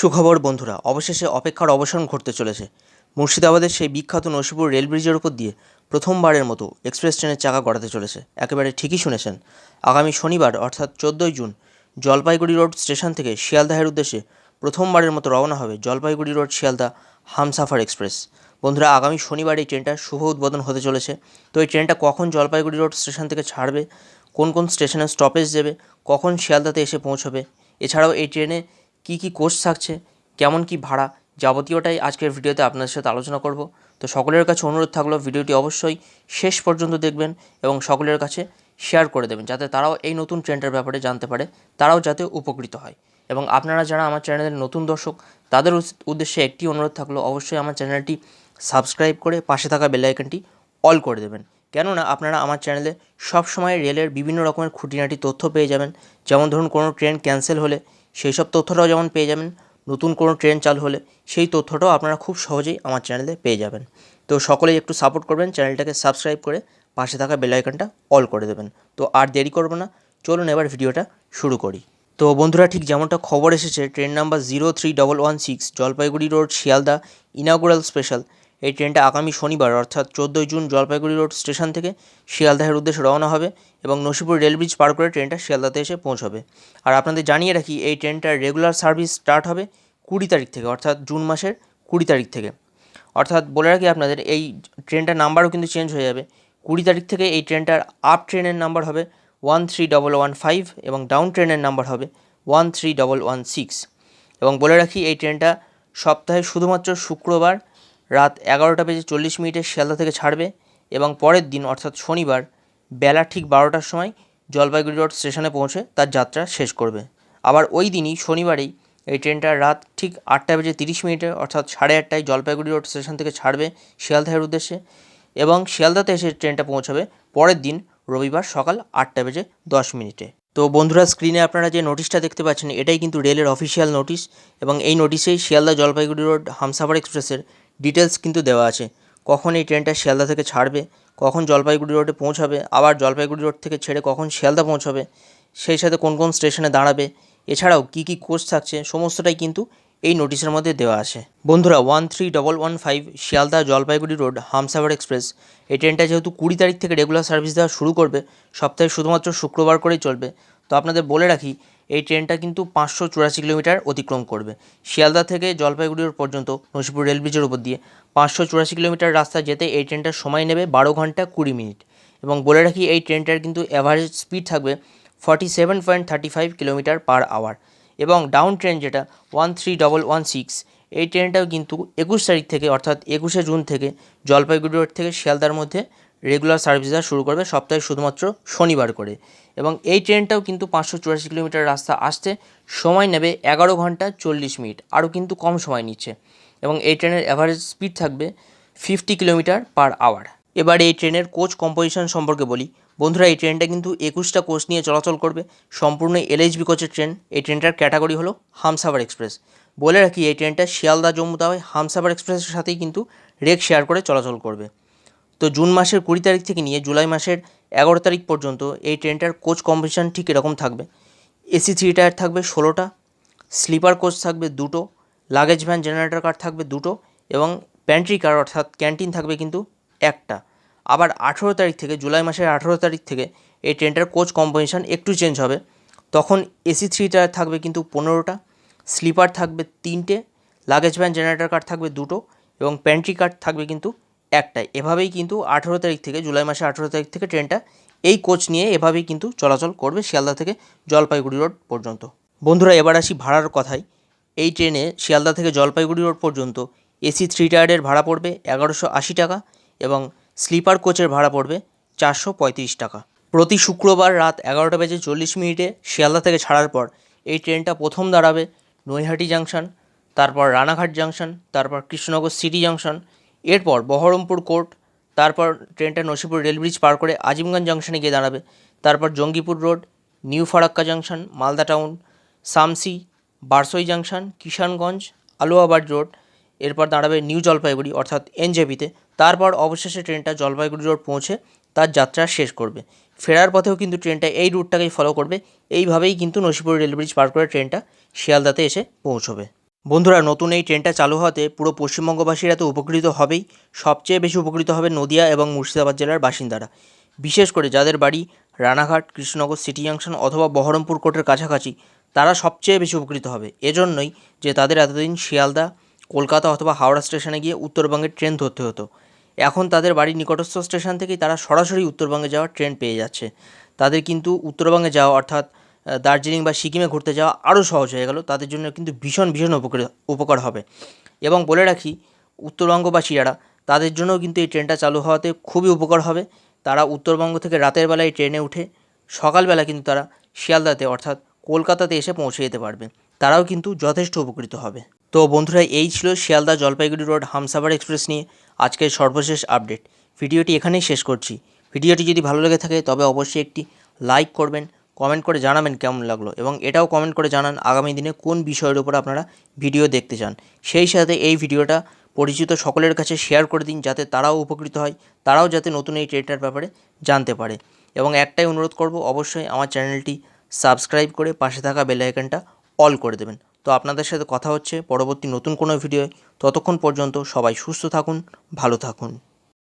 সুখবর, বন্ধুরা, অবশেষে অপেক্ষার অবসান ঘটতে চলেছে। মুর্শিদাবাদের সেই বিখ্যাত নসিপুর রেল ব্রিজের উপর দিয়ে প্রথমবারের মতো এক্সপ্রেস ট্রেনের চাকা গড়াতে চলেছে। একেবারে ঠিকই শুনেছেন, আগামী শনিবার, অর্থাৎ চোদ্দোই জুন, জলপাইগুড়ি রোড স্টেশন থেকে শিয়ালদাহের উদ্দেশ্যে প্রথমবারের মতো রওনা হবে জলপাইগুড়ি রোড শিয়ালদা হামসাফার এক্সপ্রেস। বন্ধুরা, আগামী শনিবার এই ট্রেনটার শুভ উদ্বোধন হতে চলেছে। তো এই ট্রেনটা কখন জলপাইগুড়ি রোড স্টেশন থেকে ছাড়বে, কোন কোন স্টেশনে স্টপেজ দেবে, কখন শিয়ালদাতে এসে পৌঁছবে, এছাড়াও এই ট্রেনে কী কী কোর্স থাকছে, কেমন কী ভাড়া, যাবতীয়টাই আজকের ভিডিওতে আপনাদের সাথে আলোচনা করব। তো সকলের কাছে অনুরোধ থাকল ভিডিওটি অবশ্যই শেষ পর্যন্ত দেখবেন এবং সকলের কাছে শেয়ার করে দেবেন, যাতে তারাও এই নতুন ট্রেনটার ব্যাপারে জানতে পারে, তারাও যাতে উপকৃত হয়। এবং আপনারা যারা আমার চ্যানেলের নতুন দর্শক, তাদের উদ্দেশ্যে একটি অনুরোধ থাকল, অবশ্যই আমার চ্যানেলটি সাবস্ক্রাইব করে পাশে থাকা বেল আইকনটি অল করে দেবেন। কেননা আপনারা আমার চ্যানেলে সব সময় রেলের বিভিন্ন রকমের খুঁটিনাটি তথ্য পেয়ে যাবেন। যেমন ধরুন কোনো ট্রেন ক্যান্সেল হলে সেই সব তথ্যটাও যেমন পেয়ে যাবেন, নতুন কোনো ট্রেন চালু হলে সেই তথ্যটাও আপনারা খুব সহজেই আমার চ্যানেলে পেয়ে যাবেন। তো সকলেই একটু সাপোর্ট করবেন চ্যানেলটাকে সাবস্ক্রাইব করে পাশে থাকা বেল আইকনটা অল করে দেবেন। তো আর দেরি করব না, চলুন এবার ভিডিওটা শুরু করি। তো বন্ধুরা, ঠিক যেমনটা খবর এসেছে train number zero three double one six Jalpaiguri road Sealdah inaugural special এই ট্রেনটা আগামী শনিবার, অর্থাৎ চোদ্দোই জুন জলপাইগুড়ি রোড স্টেশন থেকে শিয়ালদাহের উদ্দেশ্যে রওনা হবে এবং নসিপুর রেলব্রিজ পার করে ট্রেনটা শিয়ালদাতে এসে পৌঁছবে। আর আপনাদের জানিয়ে রাখি, এই ট্রেনটার রেগুলার সার্ভিস স্টার্ট হবে কুড়ি তারিখ থেকে, অর্থাৎ জুন মাসের কুড়ি তারিখ থেকে। অর্থাৎ বলে রাখি আপনাদের, এই ট্রেনটার নাম্বারও কিন্তু চেঞ্জ হয়ে যাবে। কুড়ি তারিখ থেকে এই ট্রেনটার আপ ট্রেনের নাম্বার হবে one three double one five এবং ডাউন ট্রেনের নাম্বার হবে one three double one six. এবং বলে রাখি, এই ট্রেনটা সপ্তাহে শুধুমাত্র শুক্রবার রাত এগারোটা বেজে চল্লিশ মিনিটে শিয়ালদা থেকে ছাড়বে এবং পরের দিন, অর্থাৎ শনিবার, বেলা ঠিক বারোটার সময় জলপাইগুড়ি রোড স্টেশনে পৌঁছে তার যাত্রা শেষ করবে। আবার ওই দিনই, শনিবারেই, এই ট্রেনটা রাত ঠিক আটটা বেজে তিরিশ মিনিটে, অর্থাৎ সাড়ে আটটায় জলপাইগুড়ি রোড স্টেশন থেকে ছাড়বে শিয়ালদাহের উদ্দেশ্যে এবং শিয়ালদাতে এসে ট্রেনটা পৌঁছাবে পরের দিন, রবিবার সকাল আটটা বেজে দশ মিনিটে। তো বন্ধুরা স্ক্রিনে আপনারা যে নোটিশটা দেখতে পাচ্ছেন, এটাই কিন্তু রেলের অফিসিয়াল নোটিশ এবং এই নোটিশেই শিয়ালদা জলপাইগুড়ি রোড হামসাফার এক্সপ্রেসের ডিটেলস কিন্তু দেওয়া আছে। কখন এই ট্রেনটা শিয়ালদা থেকে ছাড়বে, কখন জলপাইগুড়ি রোডে পৌঁছাবে, আবার জলপাইগুড়ি রোড থেকে ছেড়ে কখন শিয়ালদা পৌঁছাবে, সেই সাথে কোন কোন স্টেশনে দাঁড়াবে, এছাড়াও কী কী কোর্স থাকছে, সমস্তটাই কিন্তু এই নোটিশের মধ্যে দেওয়া আছে। বন্ধুরা one three double one five Sealdah Jalpaiguri road Humsafar express এই ট্রেনটা যেহেতু কুড়ি তারিখ থেকে রেগুলার সার্ভিস দেওয়া শুরু করবে, সপ্তাহে শুধুমাত্র শুক্রবার করেই চলবে। তো আপনাদের বলে রাখি এই ট্রেনটা কিন্তু পাঁচশো চুরাশি কিলোমিটার অতিক্রম করবে। শিয়ালদা থেকে জলপাইগুড়ি পর্যন্ত, নসিপুর রেল ব্রিজের উপর দিয়ে পাঁচশো চুরাশি কিলোমিটার রাস্তা যেতে এই ট্রেনটার সময় নেবে বারো ঘণ্টা কুড়ি মিনিট। এবং বলে রাখি, এই ট্রেনটার কিন্তু অ্যাভারেজ স্পিড থাকবে forty seven point thirty five kilometre per hour এবং ডাউন ট্রেন যেটা one three double one six এই ট্রেনটাও কিন্তু একুশ তারিখ থেকে, অর্থাৎ একুশে জুন থেকে জলপাইগুড়ি রোড থেকে শিয়ালদার মধ্যে রেগুলার সার্ভিস দেওয়া শুরু করবে সপ্তাহে শুধুমাত্র শনিবার করে। এবং এই ট্রেনটাও কিন্তু পাঁচশো চুরাশি কিলোমিটার রাস্তা আসতে সময় নেবে এগারো ঘণ্টা চল্লিশ মিনিট, আরও কিন্তু কম সময় নিচ্ছে। এবং এই ট্রেনের অ্যাভারেজ স্পিড থাকবে ফিফটি কিলোমিটার পার আওয়ার এবার এই ট্রেনের কোচ কম্পোজিশন সম্পর্কে বলি। বন্ধুরা, এই ট্রেনটা কিন্তু একুশটা কোচ নিয়ে চলাচল করবে। সম্পূর্ণ এলএইচবি কোচের ট্রেন এই ট্রেনটার ক্যাটাগরি হলো হামসাফার এক্সপ্রেস বলে রাখি, এই ট্রেনটা শিয়ালদা, জম্মু, তাওয়াই হামসাফার এক্সপ্রেসের সাথেই কিন্তু রেক শেয়ার করে চলাচল করবে। তো জুন মাসের কুড়ি তারিখ থেকে নিয়ে জুলাই মাসের এগারো তারিখ পর্যন্ত এই ট্রেনটার কোচ কম্পিটিশান ঠিক এরকম থাকবে। এসি থ্রি টায়ার থাকবে ষোলোটা, স্লিপার কোচ থাকবে দুটো, লাগেজ ভ্যান, জেনারেটর কার থাকবে দুটো এবং প্যান্ট্রি কার অর্থাৎ ক্যান্টিন থাকবে কিন্তু একটা। আবার আঠেরো তারিখ থেকে, জুলাই মাসের আঠেরো তারিখ থেকে এই ট্রেনটার কোচ কম্পোজিশন একটু চেঞ্জ হবে। তখন এসি থ্রি টায়ার থাকবে কিন্তু পনেরোটা, স্লিপার থাকবে তিনটে, লাগেজ ভ্যান, জেনারেটর কার থাকবে দুটো এবং প্যান্ট্রি কার থাকবে কিন্তু একটাই। এভাবেই কিন্তু আঠেরো তারিখ থেকে, জুলাই মাসে আঠেরো তারিখ থেকে ট্রেনটা এই কোচ নিয়ে এভাবেই কিন্তু চলাচল করবে শিয়ালদা থেকে জলপাইগুড়ি রোড পর্যন্ত। বন্ধুরা, এবার আসি ভাড়ার কথায়। এই ট্রেনে শিয়ালদা থেকে জলপাইগুড়ি রোড পর্যন্ত এসি থ্রি টায়ারের ভাড়া পড়বে এগারোশো আশি টাকা এবং স্লিপার কোচের ভাড়া পড়বে চারশো পঁয়ত্রিশ টাকা। প্রতি শুক্রবার রাত এগারোটা বেজে চল্লিশ মিনিটে শিয়ালদা থেকে ছাড়ার পর এই ট্রেনটা প্রথম দাঁড়াবে নৈহাটি জাংশন, তারপর রানাঘাট জাংশন, তারপর কৃষ্ণনগর সিটি জাংশন এরপর বহরমপুর কোর্ট, তারপর ট্রেনটা নসিপুর রেল ব্রিজ পার করে আজিমগঞ্জ জাংশনে গিয়ে দাঁড়াবে। তারপর Jangipur road, new Farakka junction, Malda town, Samsi, Barsoi junction, Kishanganj, Aluabad road, এরপর দাঁড়াবে নিউ জলপাইগুড়ি অর্থাৎ এনজেপিতে। তারপর অবশেষে ট্রেনটা জলপাইগুড়ি রোড পৌঁছে তার যাত্রা শেষ করবে। ফেরার পথেও কিন্তু ট্রেনটা এই রুটটাকেই ফলো করবে। এইভাবেই কিন্তু নসিপুর রেল ব্রিজ পার করে ট্রেনটা শিয়ালদাতে এসে পৌঁছবে। বন্ধুরা, নতুন এই ট্রেনটা চালু হওয়াতে পুরো পশ্চিমবঙ্গবাসীরা তো উপকৃত হবেই। সবচেয়ে বেশি উপকৃত হবে নদিয়া এবং মুর্শিদাবাদ জেলার বাসিন্দারা। বিশেষ করে যাদের বাড়ি রানাঘাট, কৃষ্ণনগর, সিটি জাংশন অথবা বহরমপুর কোর্টের কাছাকাছি, তারা সবচেয়ে বেশি উপকৃত হবে। এজন্যই যে তাদের এতদিন শিয়ালদা, কলকাতা অথবা হাওড়া স্টেশনে গিয়ে উত্তরবঙ্গের ট্রেন ধরতে হতো। এখন তাদের বাড়ির নিকটস্থ স্টেশন থেকেই তারা সরাসরি উত্তরবঙ্গে যাওয়ার ট্রেন পেয়ে যাচ্ছে। তাদের কিন্তু উত্তরবঙ্গে যাওয়া অর্থাৎ দার্জিলিং বা সিকিমে ঘুরতে যাওয়া আরও সহজ হয়ে গেল। তাদের জন্য কিন্তু ভীষণ ভীষণ উপকার উপকার হবে। এবং বলে রাখি উত্তরবঙ্গবাসী যারা তাদের জন্যও কিন্তু এই ট্রেনটা চালু হওয়াতে খুবই উপকার হবে। তারা উত্তরবঙ্গ থেকে রাতের বেলায় ট্রেনে উঠে সকালবেলা কিন্তু তারা শিয়ালদাতে অর্থাৎ কলকাতাতে এসে পৌঁছে যেতে পারবে। তারাও কিন্তু যথেষ্ট উপকৃত হবে। তো বন্ধুরা, এই ছিল শিয়ালদা জলপাইগুড়ি রোড হামসাফার এক্সপ্রেস নিয়ে আজকের সর্বশেষ আপডেট। ভিডিওটি এখানেই শেষ করছি। ভিডিওটি যদি ভালো লেগে থাকে, তবে অবশ্যই একটি লাইক করবেন কমেন্ট করে জানাবেন কেমন লাগল এবং এটাও কমেন্ট করে জানান আগামী দিনে কোন বিষয়ের উপর আপনারা ভিডিও দেখতে চান। সেই সাথে এই ভিডিওটা পরিচিত সকলের কাছে শেয়ার করে দিন যাতে তারাও উপকৃত হয়, তারাও যাতে নতুন এই ট্রেডটার ব্যাপারে জানতে পারে। এবং একটাই অনুরোধ করব, অবশ্যই আমার চ্যানেলটি সাবস্ক্রাইব করে পাশে থাকা বেল আইকনটা অল করে দেবেন। তো আপনাদের সাথে কথা হচ্ছে, পরবর্তী নতুন কোনো ভিডিও ততক্ষণ পর্যন্ত সবাই সুস্থ থাকুন, ভালো থাকুন।